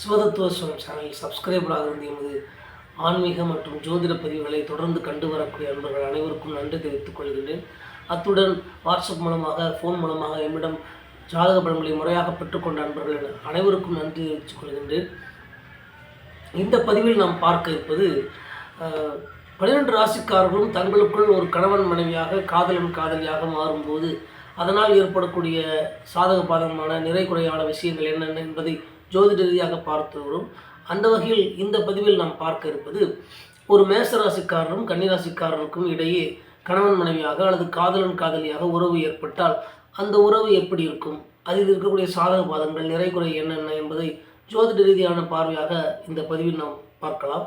சிவதத்துவ Suvam channel சப்ஸ்கிரைபராக இருந்து எமது ஆன்மீக மற்றும் ஜோதிட பதிவுகளை தொடர்ந்து கண்டு வரக்கூடிய அன்பர்கள் அனைவருக்கும் நன்றி தெரிவித்துக் கொள்கின்றேன். அத்துடன் வாட்ஸ்அப் மூலமாக ஃபோன் மூலமாக என்னிடம் ஜாதக பலன்களை முறையாக பெற்றுக்கொண்ட அன்பர்கள் அனைவருக்கும் நன்றி தெரிவித்துக் கொள்கின்றேன். இந்த பதிவில் நாம் பார்க்க இருப்பது பன்னிரெண்டு பன்னிரண்டு ராசிக்காரர்களும் தங்களுக்குள் ஒரு கணவன் மனைவியாக காதலன் காதலியாக மாறும்போது அதனால் ஏற்படக்கூடிய சாதக பாதகமான நிறை குறையான விஷயங்கள் என்னென்ன என்பதை ஜோதிட ரீதியாக பார்த்து வரும் அந்த வகையில் இந்த பதிவில் நாம் பார்க்க இருப்பது ஒரு மேசராசிக்காரரும் கன்னிராசிக்காரருக்கும் இடையே கணவன் மனைவியாக அல்லது காதலன் காதலியாக உறவு ஏற்பட்டால் அந்த உறவு எப்படி இருக்கும்? அதில் இருக்கக்கூடிய சாதக பாதங்கள் நிறை குறை என்னென்ன என்பதை ஜோதிட ரீதியான பார்வையாக இந்த பதிவில் நாம் பார்க்கலாம்.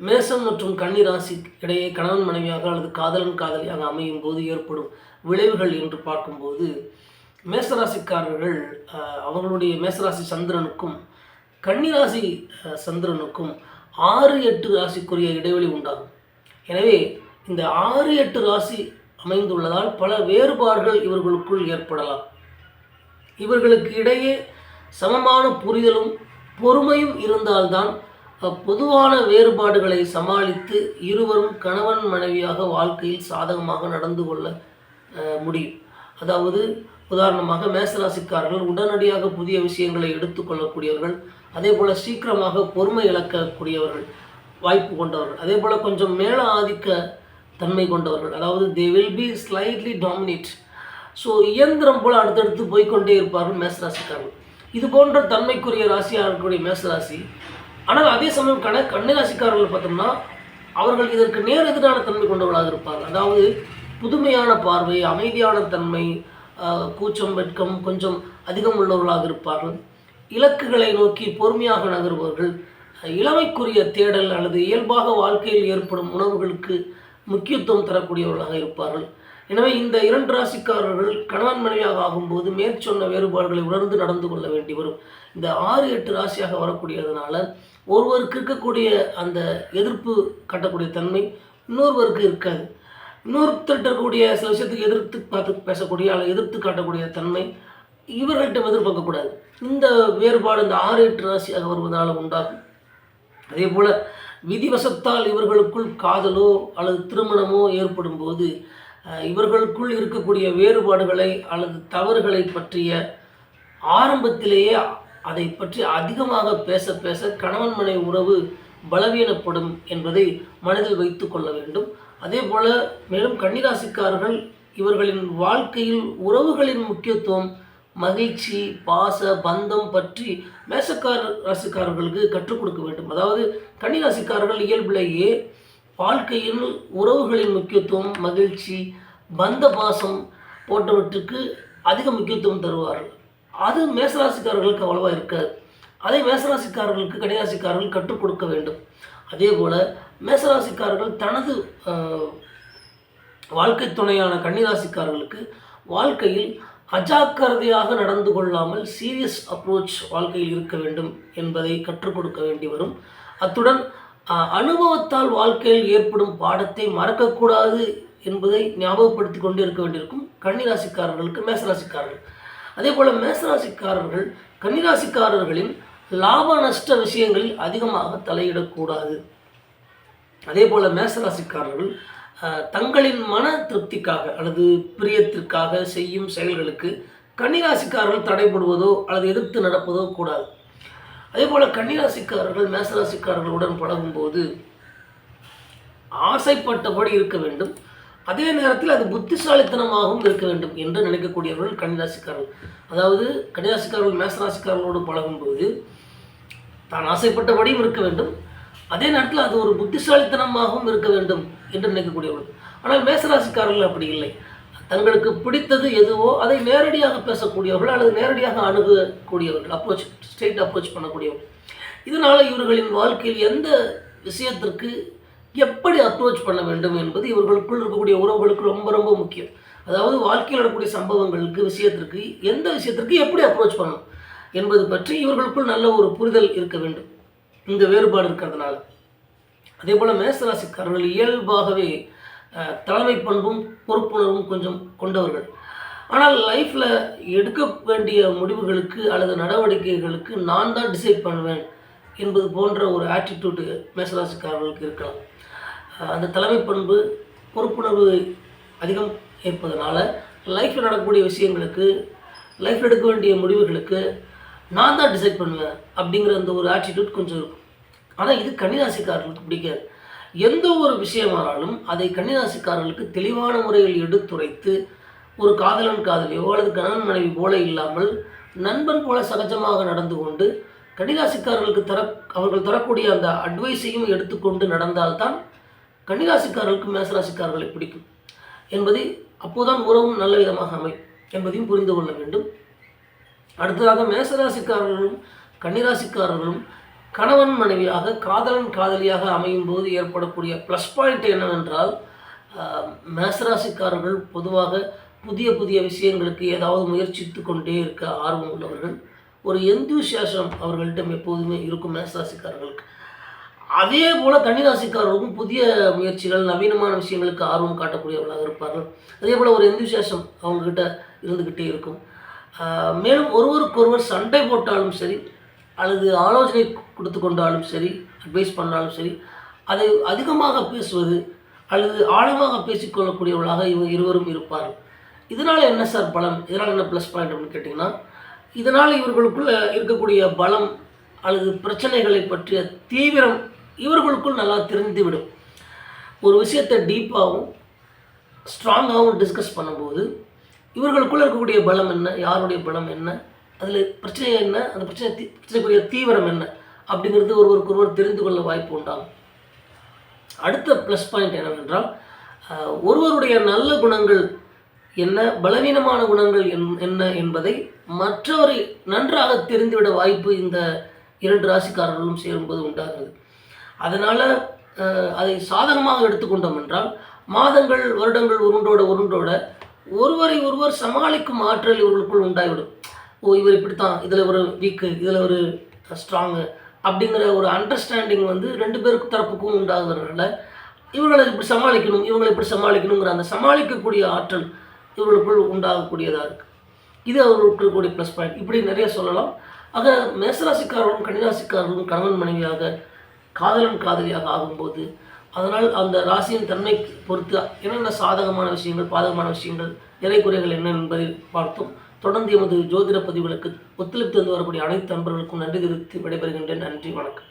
மேசம் மற்றும் கன்னி ராசி இடையே கணவன் மனைவியாக அல்லது காதலன் காதலியாக அமையும் போது ஏற்படும் விளைவுகள் என்று பார்க்கும்போது மேசராசிக்காரர்கள் அஹ், அவர்களுடைய மேசராசி சந்திரனுக்கும் கன்னிராசி சந்திரனுக்கும் ஆறு எட்டு ராசிக்குரிய இடைவெளி உண்டாகும். எனவே இந்த ஆறு எட்டு ராசி அமைந்துள்ளதால் பல வேறுபாடுகள் இவர்களுக்குள் ஏற்படலாம். இவர்களுக்கு இடையே சமமான புரிதலும் பொறுமையும் இருந்தால்தான் பொதுவான வேறுபாடுகளை சமாளித்து இருவரும் கணவன் மனைவியாக வாழ்க்கையில் சாதகமாக நடந்து கொள்ள முடியும். அதாவது உதாரணமாக மேசராசிக்காரர்கள் உடனடியாக புதிய விஷயங்களை எடுத்துக்கொள்ளக்கூடியவர்கள் அதே போல் சீக்கிரமாக பொறுமை இழக்கக்கூடியவர்கள் வாய்ப்பு கொண்டவர்கள் அதே போல் கொஞ்சம் மேல ஆதிக்க தன்மை கொண்டவர்கள் அதாவது they will be slightly dominate so இயந்திரம் போல் அடுத்தடுத்து போய்க்கொண்டே இருப்பார்கள் மேசராசிக்காரர்கள். இது போன்ற தன்மைக்குரிய ராசியாக இருக்கக்கூடிய மேசராசி. ஆனால் அதே சமயம் கண கன்னிராசிக்காரர்கள் பார்த்தோம்னா அவர்கள் இதற்கு நேர் எதிரான தன்மை கொண்டவர்களாக இருப்பார்கள். அதாவது புதுமையான பார்வை அமைதியான தன்மை கூச்சம் வெட்கம் கொஞ்சம் அதிகம் உள்ளவர்களாக இருப்பார்கள். இலக்குகளை நோக்கி பொறுமையாக நகருபவர்கள் இளமைக்குரிய தேடல் அல்லது இயல்பாக வாழ்க்கையில் ஏற்படும் உணவுகளுக்கு முக்கியத்துவம் தரக்கூடியவர்களாக இருப்பார்கள். எனவே இந்த இரண்டு ராசிக்காரர்கள் கணவன் மனைவியாக ஆகும்போது மேற்சொன்ன வேறுபாடுகளை உணர்ந்து நடந்து கொள்ள வேண்டி வரும். இந்த ஆறு எட்டு ராசியாக வரக்கூடியதுனால ஒருவருக்கு இருக்கக்கூடிய அந்த எதிர்ப்பு கட்டக்கூடிய தன்மை இன்னொருவருக்கு இருக்காது. இன்னொருத்தர்கிட்ட இருக்கக்கூடிய சில விஷயத்துக்கு எதிர்த்து பார்த்து பேசக்கூடிய அல்லது எதிர்த்து காட்டக்கூடிய தன்மை இவர்கள்ட்ட எதிர்பார்க்கக்கூடாது. இந்த வேறுபாடு இந்த ஆறு எட்டு ராசியாக வருவதால் உண்டாகும். அதே போல் விதிவசத்தால் இவர்களுக்குள் காதலோ அல்லது திருமணமோ ஏற்படும் போது இவர்களுக்குள் இருக்கக்கூடிய வேறுபாடுகளை அல்லது தவறுகளை பற்றிய ஆரம்பத்திலேயே அதை பற்றி அதிகமாக பேச பேச கணவன் மனை உறவு பலவீனப்படும் என்பதை மனதில் வைத்து கொள்ள வேண்டும். அதே போல மேலும் கன்னிராசிக்காரர்கள் இவர்களின் வாழ்க்கையில் உறவுகளின் முக்கியத்துவம் மகிழ்ச்சி பாச பந்தம் பற்றி மேசக்கார ராசிக்காரர்களுக்கு கற்றுக் கொடுக்க வேண்டும். அதாவது கன்னிராசிக்காரர்கள் இயல்பிலேயே வாழ்க்கையில் உறவுகளின் முக்கியத்துவம் மகிழ்ச்சி பந்த பாசம் போன்றவற்றுக்கு அதிக முக்கியத்துவம் தருவார்கள். அது மேசராசிக்காரர்களுக்கு அவ்வளவா இருக்காது. அதை மேசராசிக்காரர்களுக்கு கன்னிராசிக்காரர்கள் கற்றுக் கொடுக்க வேண்டும். அதே போல் மேசராசிக்காரர்கள் தனது வாழ்க்கை துணையான கன்னிராசிக்காரர்களுக்கு வாழ்க்கையில் அஜாக்கிரதையாக நடந்து கொள்ளாமல் சீரியஸ் அப்ரோச் வாழ்க்கையில் இருக்க வேண்டும் என்பதை கற்றுக் கொடுக்க வேண்டி வரும். அத்துடன் அனுபவத்தால் வாழ்க்கையில் ஏற்படும் பாடத்தை மறக்கக்கூடாது என்பதை ஞாபகப்படுத்தி கொண்டு இருக்க வேண்டியிருக்கும் கன்னிராசிக்காரர்களுக்கு மேசராசிக்காரர்கள். அதே போல் மேசராசிக்காரர்கள் கன்னிராசிக்காரர்களின் லாப நஷ்ட விஷயங்களில் அதிகமாக தலையிடக்கூடாது. அதே போல் மேசராசிக்காரர்கள் தங்களின் மன திருப்திக்காக அல்லது பிரியத்திற்காக செய்யும் செயல்களுக்கு கன்னிராசிக்காரர்கள் தடைபடுவதோ அல்லது எதிர்த்து நடப்பதோ கூடாது. அதே போல் கன்னிராசிக்காரர்கள் மேசராசிக்காரர்களுடன் பழகும்போது ஆசைப்பட்டபடி இருக்க வேண்டும். அதே நேரத்தில் அது புத்திசாலித்தனமாகவும் இருக்க வேண்டும் என்று நினைக்கக்கூடியவர்கள் கன்னிராசிக்காரர்கள். அதாவது கன்னிராசிக்காரர்கள் மேசராசிக்காரர்களோடு பழகும்போது தான் ஆசைப்பட்டபடியும் இருக்க வேண்டும். அதே நேரத்தில் அது ஒரு புத்திசாலித்தனமாகவும் இருக்க வேண்டும் என்று நினைக்கக்கூடியவர்கள் ஆனால் மேசராசிக்காரர்கள் அப்படி இல்லை. தங்களுக்கு பிடித்தது எதுவோ அதை நேரடியாக பேசக்கூடியவர்கள் அல்லது நேரடியாக அணுகக்கூடியவர்கள் அப்ரோச் ஸ்ட்ரெயிட் அப்ரோச் பண்ணக்கூடியவர்கள். இதனால் இவர்களின் வாழ்க்கையில் எந்த விஷயத்திற்கு எப்படி அப்ரோச் பண்ண வேண்டும் என்பது இவர்களுக்குள் இருக்கக்கூடிய உறவுகளுக்கு ரொம்ப ரொம்ப முக்கியம். அதாவது வாழ்க்கையில் நடக்கக்கூடிய சம்பவங்களுக்கு விஷயத்திற்கு எந்த விஷயத்திற்கு எப்படி அப்ரோச் பண்ணணும்? என்பது பற்றி இவர்களுக்குள் நல்ல ஒரு புரிதல் இருக்க வேண்டும். இந்த வேறுபாடு இருக்கிறதுனால. அதே போல் மேசராசிக்காரர்கள் இயல்பாகவே தலைமை பண்பும் பொறுப்புணர்வும் கொஞ்சம் கொண்டவர்கள். ஆனால் லைஃப்பில் எடுக்க வேண்டிய முடிவுகளுக்கு அல்லது நடவடிக்கைகளுக்கு நான் தான் டிசைட் பண்ணுவேன் என்பது போன்ற ஒரு ஆட்டிடியூடு மேசராசிக்காரர்களுக்கு இருக்கலாம். அந்த தலைமை பண்பு பொறுப்புணர்வு அதிகம் ஏற்பதனால லைஃப்பில் நடக்கக்கூடிய விஷயங்களுக்கு லைஃப்பில் எடுக்க வேண்டிய முடிவுகளுக்கு நான் தான் டிசைட் பண்ணுவேன் அப்படிங்கிற அந்த ஒரு ஆட்டிடியூட் கொஞ்சம் இருக்கும். ஆனால் இது கன்னிராசிக்காரர்களுக்கு பிடிக்காது. எந்த ஒரு விஷயமானாலும் அதை கன்னிராசிக்காரர்களுக்கு தெளிவான முறையில் எடுத்துரைத்து ஒரு காதலன் காதலியோ அல்லது கணவன் மனைவி போல இல்லாமல் நண்பன் போல சகஜமாக நடந்து கொண்டு கன்னிராசிக்காரர்களுக்கு தர அவர்கள் தரக்கூடிய அந்த அட்வைஸையும் எடுத்துக்கொண்டு நடந்தால்தான் கன்னிராசிக்காரர்களுக்கு மேசராசிக்காரர்களை பிடிக்கும். என்பதை அப்போதான் உறவும் நல்ல விதமாக அமையும் என்பதையும் புரிந்து கொள்ள வேண்டும். அடுத்ததாக மேசராசிக்காரர்களும் கன்னிராசிக்காரர்களும் கணவன் மனைவியாக காதலன் காதலியாக அமையும் போது ஏற்படக்கூடிய ப்ளஸ் பாயிண்ட் என்னவென்றால் மேசராசிக்காரர்கள் பொதுவாக புதிய புதிய விஷயங்களுக்கு ஏதாவது முயற்சித்து கொண்டே இருக்க ஆர்வம் உள்ளவர்கள். ஒரு எந்தூசியாசம் அவர்களிடம் எப்போதுமே இருக்கும் மேசராசிக்காரர்களுக்கு. அதே போல் கன்னிராசிக்காரர்களுக்கும் புதிய முயற்சிகள் நவீனமான விஷயங்களுக்கு ஆர்வம் காட்டக்கூடியவர்களாக இருப்பார்கள். அதே போல் ஒரு எந்தூசியாசம் அவங்கக்கிட்ட இருந்துக்கிட்டே இருக்கும். மேலும் ஒருவருக்கொருவர் சண்டை போட்டாலும் சரி அல்லது ஆலோசனை கொடுத்து கொண்டாலும் சரி அட்வைஸ் பண்ணாலும் சரி அதை அதிகமாக பேசுவது அல்லது ஆழமாக பேசிக்கொள்ளக்கூடியவர்களாக இவங்க இருவரும் இருப்பார்கள். இதனால் என்ன சார் பலம் இதனால் என்ன ப்ளஸ் பாயிண்ட் அப்படின்னு கேட்டிங்கன்னா இதனால் இவர்களுக்குள்ள இருக்கக்கூடிய பலம் அல்லது பிரச்சனைகளை பற்றிய தீவிரம் இவர்களுக்குள் நல்லா தெரிந்துவிடும். ஒரு விஷயத்தை டீப்பாகவும் ஸ்ட்ராங்காகவும் டிஸ்கஸ் பண்ணும்போது இவர்களுக்குள்ளே இருக்கக்கூடிய பலம் என்ன? யாருடைய பலம் என்ன? அதில் பிரச்சனை என்ன? அந்த பிரச்சனை தீ பிரச்சனைக்குரிய தீவிரம் என்ன? அப்படிங்கிறது ஒருவருக்கு ஒருவர் தெரிந்து கொள்ள வாய்ப்பு உண்டாகும். அடுத்த ப்ளஸ் பாயிண்ட் என்னவென்றால் ஒருவருடைய நல்ல குணங்கள் என்ன? பலவீனமான குணங்கள் என்- என்ன என்பதை மற்றவரை நன்றாக தெரிந்துவிட வாய்ப்பு இந்த இரண்டு ராசிக்காரர்களும் சேரும்போது உண்டாகிறது. அதனால் அதை சாதகமாக எடுத்துக்கொண்டோம் என்றால் மாதங்கள் வருடங்கள் உருண்டோட உருண்டோட ஒருவரை ஒருவர் சமாளிக்கும் ஆற்றல் இவர்களுக்குள் உண்டாகிவிடும். ஓ இவர் இப்படித்தான் இதில் ஒரு வீக்கு இதில் ஒரு ஸ்ட்ராங்கு அப்படிங்கிற ஒரு அண்டர்ஸ்டாண்டிங் வந்து ரெண்டு பேருக்கு தரப்புக்கும் உண்டாகிறதுனால இவங்களை இப்படி சமாளிக்கணும் இவங்களை இப்படி சமாளிக்கணுங்கிற அந்த சமாளிக்கக்கூடிய ஆற்றல் இவர்களுக்குள் உண்டாகக்கூடியதாக இருக்குது இது அவர்களுக்கு இருக்கக்கூடிய ப்ளஸ் பாயிண்ட் இப்படி நிறைய சொல்லலாம். ஆக மேசராசிக்காரர்களும் கன்னிராசிக்காரர்களும் கணவன் மனைவியாக காதலன் காதலியாக ஆகும்போது அதனால் அந்த ராசியின் தன்மை பொறுத்து என்னென்ன சாதகமான விஷயங்கள் பாதகமான விஷயங்கள் நிறை குறைகள் என்ன என்பதை பார்த்தோம். தொடர்ந்து எமது ஜோதிட பதிவுகளுக்கு ஒத்துழைப்பு தந்து வரக்கூடிய அனைத்து நண்பர்களுக்கும் நன்றி தெரிவித்து விடைபெறுகின்றேன். நன்றி வணக்கம்.